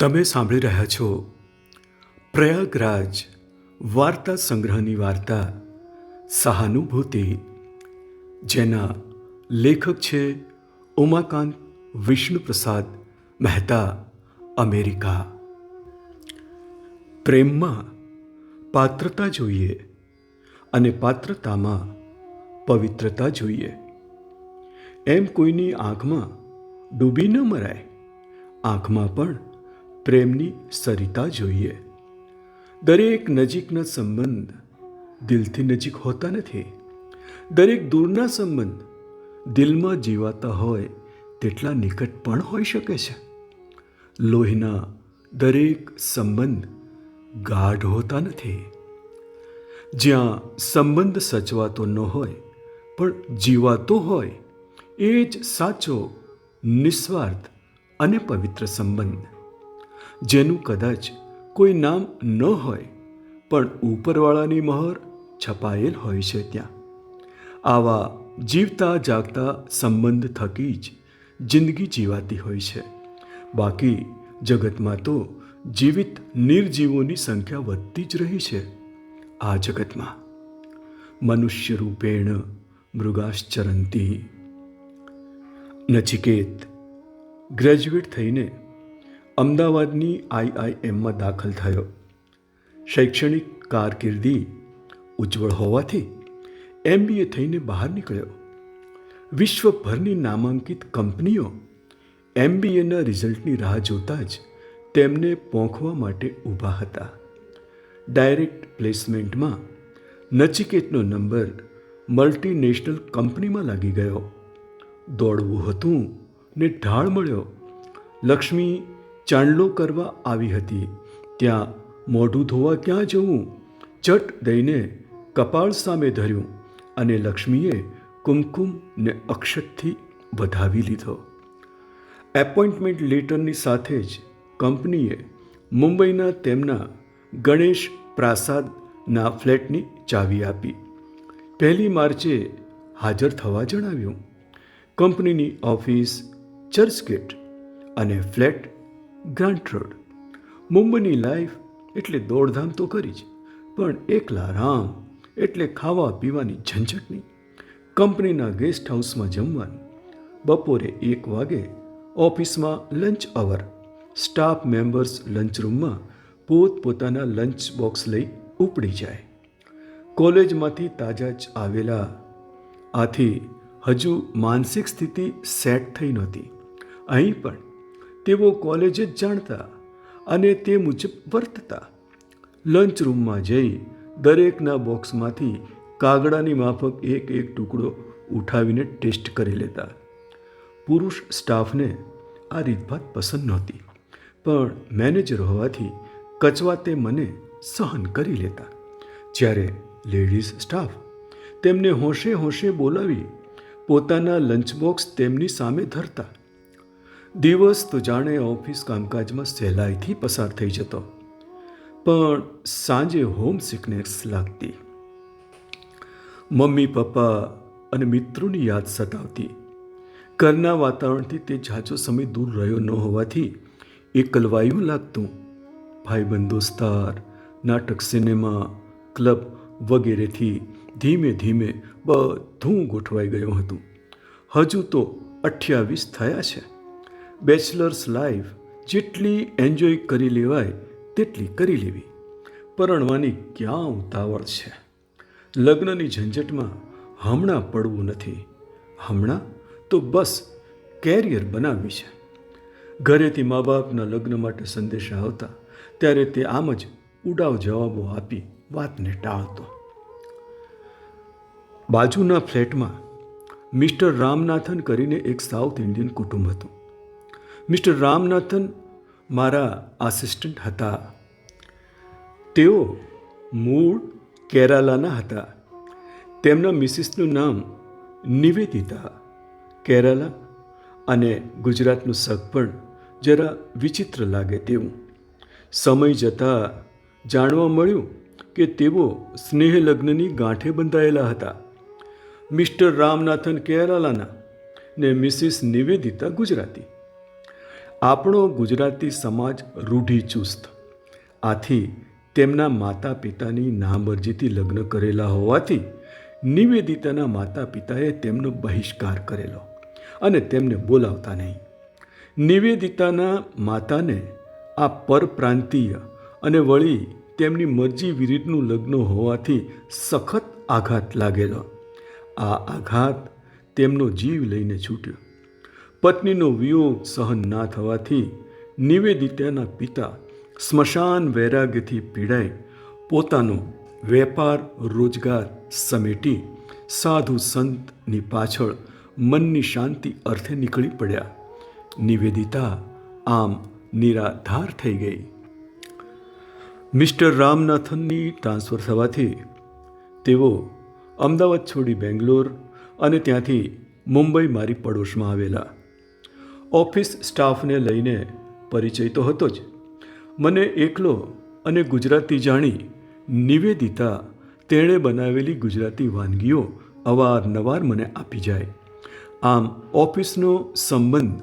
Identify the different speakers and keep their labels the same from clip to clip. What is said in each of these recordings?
Speaker 1: તમે સાંભળી રહ્યા છો પ્રયાગરાજ વાર્તા સંગ્રહની વાર્તા સહાનુભૂતિ, જેના લેખક છે ઉમાકાંત વિષ્ણુપ્રસાદ મહેતા, અમેરિકા. પ્રેમમાં પાત્રતા જોઈએ અને પાત્રતામાં પવિત્રતા જોઈએ. એમ કોઈની આંખમાં ડૂબી ન મરાય, આંખમાં પણ પ્રેમની સરિતા જોઈએ. દરેક નજીકના સંબંધ દિલથી નજીક હોતા નથી. દરેક દૂરના સંબંધ દિલમાં જીવાતા હોય તેટલા નિકટ પણ હોઈ શકે છે. લોહીના દરેક સંબંધ ગાઢ હોતા નથી. જ્યાં સંબંધ સચવાતો ન હોય, પણ જીવાતો હોય, એ જ સાચો, નિસ્વાર્થ અને પવિત્ર સંબંધ. જેનું કદાચ કોઈ નામ ન હોય, પણ ઉપરવાળાની મહોર છપાયેલ હોય છે ત્યાં. આવા જીવતા જાગતા સંબંધ થકી જ જિંદગી જીવાતી હોય છે. બાકી જગતમાં તો જીવિત નિર્જીવોની સંખ્યા વધતી જ રહી છે આ જગતમાં. મનુષ્ય રૂપેણ મૃગાશ્ચરંતી. નચિકેત. ગ્રેજ્યુએટ થઈને અમદાવાદની આઈઆઈએમમાં દાખલ થયો. શૈક્ષણિક કારકિર્દી ઉજ્જવળ હોવાથી એમબીએ થઈને બહાર નીકળ્યો. વિશ્વભરની નામાંકિત કંપનીઓ એમબીએના રિઝલ્ટની રાહ જોતા જ તેમને પોંખવા માટે ઊભા હતા. ડાયરેક્ટ પ્લેસમેન્ટમાં નચિકેતનો નંબર મલ્ટીનેશનલ કંપનીમાં લાગી ગયો. દોડવું હતું ને ઢાળ મળ્યો. લક્ષ્મી ચાંદલો કરવા આવી હતી. ત્યાં મોઢું ધોવા ક્યાં જવું? ચટ દઈને કપાળ સામે ધર્યું અને લક્ષ્મીએ કુમકુમ ને અક્ષતથી વધાવી લીધો. એપોઇન્ટમેન્ટ લેટરની સાથે જ કંપનીએ મુંબઈના તેમના ગણેશ પ્રાસાદના ફ્લેટની ચાવી આપી. પહેલી માર્ચે હાજર થવા જણાવ્યું. કંપનીની ઓફિસ, ચર્ચગેટ અને ફ્લેટ ગ્રાન્ટ રોડ મુંબઈની લાઈફ એટલે દોડધામ તો કરી જ, પણ એકલા રામ એટલે ખાવા પીવાની ઝંઝટ નહીં. કંપનીના ગેસ્ટ હાઉસમાં જમવાનું, બપોરે એક વાગે ઓફિસમાં lunch hour staff members lunch રૂમમાં પોતપોતાના લંચ બોક્સ લઈ ઉપડી જાય. કોલેજમાંથી તાજા જ આવેલા, આથી હજુ માનસિક સ્થિતિ સેટ થઈ નહોતી. અહીં પણ તેઓ કોલેજે જ જાણતા અને તે મુજબ વર્તતા. લંચ રૂમમાં જઈ દરેકના બોક્સમાંથી કાગડાની માફક એક એક ટુકડો ઉઠાવીને ટેસ્ટ કરી લેતા. પુરુષ સ્ટાફને આ રીતભાત પસંદ નહોતી, પણ મેનેજર હોવાથી કચવાતે મને સહન કરી લેતા. જ્યારે લેડીઝ સ્ટાફ તેમને હોંશે હોંશે બોલાવી પોતાના લંચ બોક્સ તેમની સામે ધરતા દિવસ તો જાણે ઓફિસ કામકાજમાં સહેલાઈથી પસાર થઈ જતો. પણ સાંજે હોમ સિકનેસ લાગતી. મમ્મી, પપ્પા અને મિત્રોની યાદ સતાવતી. ઘરના વાતાવરણથી તે ઝાઝો સમય દૂર રહ્યો ન હોવાથી એકલવાયું લાગતું. ભાઈબંધ દોસ્તાર, નાટક સિનેમા, ક્લબ વગેરેથી ધીમે ધીમે બધું ગોઠવાઈ ગયું હતું. હજુ તો અઠ્યાવીસ થયા છે. બેચલર્સ લાઈફ જેટલી એન્જોય કરી લેવાય તેટલી કરી લેવી. પરણવાની ક્યાં ઉતાવળ છે? લગ્નની ઝંઝટમાં હમણાં પડવું નથી. હમણાં તો બસ કેરિયર બનાવવી છે. ઘરેથી મા બાપના લગ્ન માટે સંદેશા આવતા ત્યારે તે આમ જ ઉડાવ જવાબો આપી વાતને ટાળતો. બાજુના ફ્લેટમાં મિસ્ટર રામનાથન કરીને એક સાઉથ ઇન્ડિયન કુટુંબ હતું. મિસ્ટર રામનાથન મારા આસિસ્ટન્ટ હતા. તેઓ મૂળ કેરાલાના હતા. તેમના મિસિસનું નામ નિવેદિતા કેરાલા અને ગુજરાતનું સગ પણ જરા વિચિત્ર લાગે તેવું. સમય જતાં જાણવા મળ્યું કે તેઓ સ્નેહલગ્નની ગાંઠે બંધાયેલા હતા. મિસ્ટર રામનાથન કેરાલાના ને મિસિસ નિવેદિતા ગુજરાતી. આપણો ગુજરાતી સમાજ રૂઢિચુસ્ત આથી તેમના માતા પિતાની નામરજીથી લગ્ન કરેલા હોવાથી નિવેદિતાના માતા પિતાએ તેમનો બહિષ્કાર કરેલો અને તેમને બોલાવતા નહીં. નિવેદિતાના માતાને આ પરપ્રાંતીય અને વળી તેમની મરજી વિરુદ્ધનું લગ્ન હોવાથી સખત આઘાત લાગેલો. આ આઘાત તેમનો જીવ લઈને છૂટ્યો. પત્નીનો વિયોગ સહન ના થવાથી નિવેદિતાના પિતા સ્મશાન વૈરાગ્યથી પીડાઈ પોતાનો વેપાર રોજગાર સમેટી સાધુ સંતની પાછળ મનની શાંતિ અર્થે નીકળી પડ્યા. નિવેદિતા આમ નિરાધાર થઈ ગઈ. મિસ્ટર રામનાથનની ટ્રાન્સફર થવાથી તેઓ અમદાવાદ છોડી બેંગ્લોર અને ત્યાંથી મુંબઈ મારી પડોશમાં આવેલા. ઓફિસ સ્ટાફને લઈને પરિચય તો હતો જ. મને એકલો અને ગુજરાતી જાણી નિવેદિતા તેણે બનાવેલી ગુજરાતી વાનગીઓ અવારનવાર મને આપી જાય. આમ ઓફિસનો સંબંધ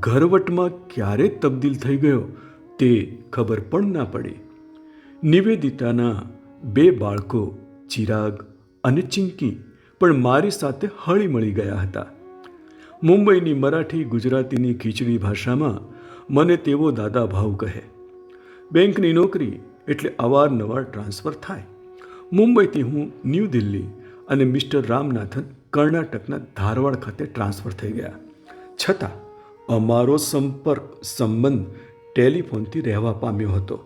Speaker 1: ઘરવટમાં ક્યારે તબદીલ થઈ ગયો તે ખબર પણ ના પડી. નિવેદિતાના બે બાળકો ચિરાગ અને ચિંકી પણ મારી સાથે હળી મળી ગયા હતા. મુંબઈની મરાઠી ગુજરાતીની ખીચડી ભાષામાં મને તેવો દાદા ભાવ કહે. બેંકની નોકરી એટલે અવારનવાર ટ્રાન્સફર થાય. મુંબઈથી હું ન્યૂ દિલ્હી અને મિસ્ટર રામનાથન કર્ણાટકના ધારવાડ ખાતે ટ્રાન્સફર થઈ ગયા. છતાં અમારો સંપર્ક સંબંધ ટેલિફોનથી રહેવા પામ્યો હતો.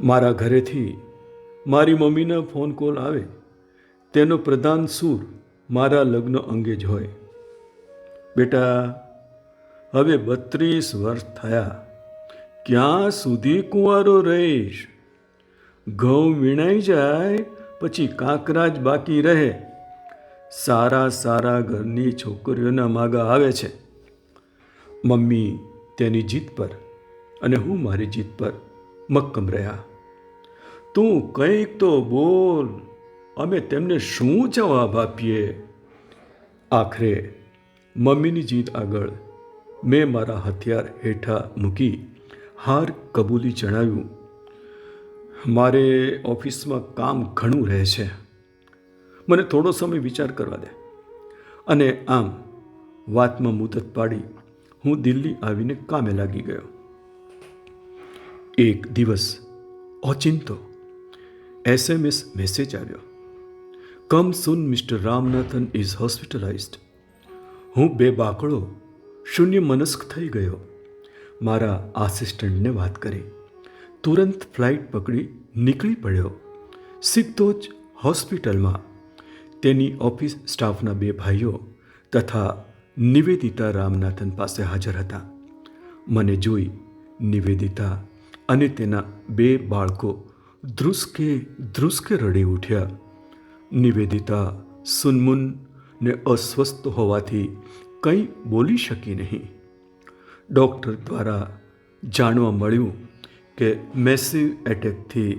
Speaker 1: મારા ઘરેથી મારી મમ્મીના ફોન કોલ આવે. તેનો પ્રધાન સૂર મારા લગ્ન અંગે જ હોય. બેટા, હવે બત્રીસ વર્ષ થયા. ક્યાં સુધી કુંવારો રહીશ? ઘઉં વીણાઈ જાય, પછી કાંકરા જ બાકી રહે. સારા સારા ઘરની છોકરીઓના માગા આવે છે. મમ્મી તેની જીત પર અને હું મારી જીત પર મક્કમ રહ્યા. તું કંઈક તો બોલ, અમે તેમને શું જવાબ આપીએ? આખરે મમ્મીની જીત આગળ મેં મારા હથિયાર હેઠા મૂકી હાર કબૂલી જણાવ્યું. મારે ઓફિસમાં કામ ઘણું રહે છે. મને થોડો સમય વિચાર કરવા દે. અને આમ વાતમાં મુદત પાડી હું દિલ્હી આવીને કામે લાગી ગયો. એક દિવસ ઓચિંતો એસએમએસ મેસેજ આવ્યો. Come soon, mister Ramanathan is hospitalised. હું બે બાકડો શૂન્ય મનસ્ક થઈ ગયો. મારા આસિસ્ટન્ટને વાત કરી. તુરંત ફ્લાઇટ પકડી નીકળી પડ્યો. સીધો જ હોસ્પિટલમાં. તેની ઓફિસ સ્ટાફના બે ભાઈઓ તથા નિવેદિતા રામનાથન પાસે હાજર હતા. મને જોઈ નિવેદિતા અને તેના બે બાળકો ધ્રુસકે ધ્રુસકે રડી ઉઠ્યા. નિવેદિતા સુનમુન ને અસ્વસ્થ હોવાથી કંઈ બોલી શકી નહીં. ડૉક્ટર દ્વારા જાણવા મળ્યું કે મેસિવ એટેકથી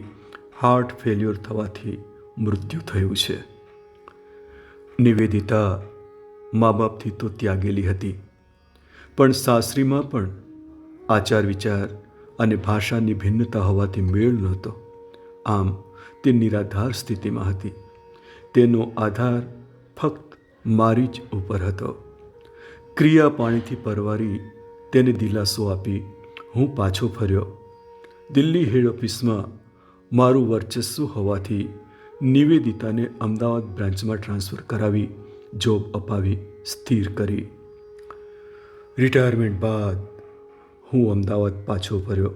Speaker 1: હાર્ટ ફેલ્યોર થવાથી મૃત્યુ થયું છે. નિવેદિતા મા બાપથી તો ત્યાગેલી હતી, પણ સાસરીમાં પણ આચાર વિચાર અને ભાષાની ભિન્નતા હોવાથી મેળ નહોતો. આમ તે નિરાધાર સ્થિતિમાં હતી. તેનો આધાર ફક્ત મારી જ ઉપર હતો. ક્રિયા પાણીથી પરવારી તેને દિલાસો આપી હું પાછો ફર્યો. દિલ્હી હેડ ઓફિસમાં મારું વર્ચસ્વ હોવાથી નિવેદિતાને અમદાવાદ બ્રાન્ચમાં ટ્રાન્સફર કરાવી, જોબ અપાવી, સ્થિર કરી. રિટાયરમેન્ટ બાદ હું અમદાવાદ પાછો ફર્યો.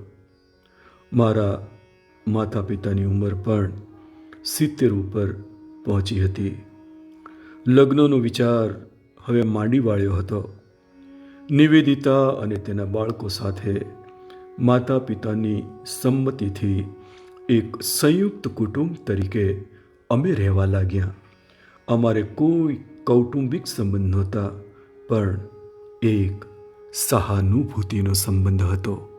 Speaker 1: મારા માતા પિતાની ઉંમર પણ સિત્તેર ઉપર પહોંચી હતી. લગ્નનો વિચાર હવે માંડી વાળ્યો હતો. નિવેદિતા અને તેના બાળકો સાથે માતા પિતાની સંમતિથી એક સંયુક્ત કુટુંબ તરીકે અમે રહેવા લાગ્યા. અમારે કોઈ કૌટુંબિક સંબંધ નહોતા, પણ એક સહાનુભૂતિનો સંબંધ હતો.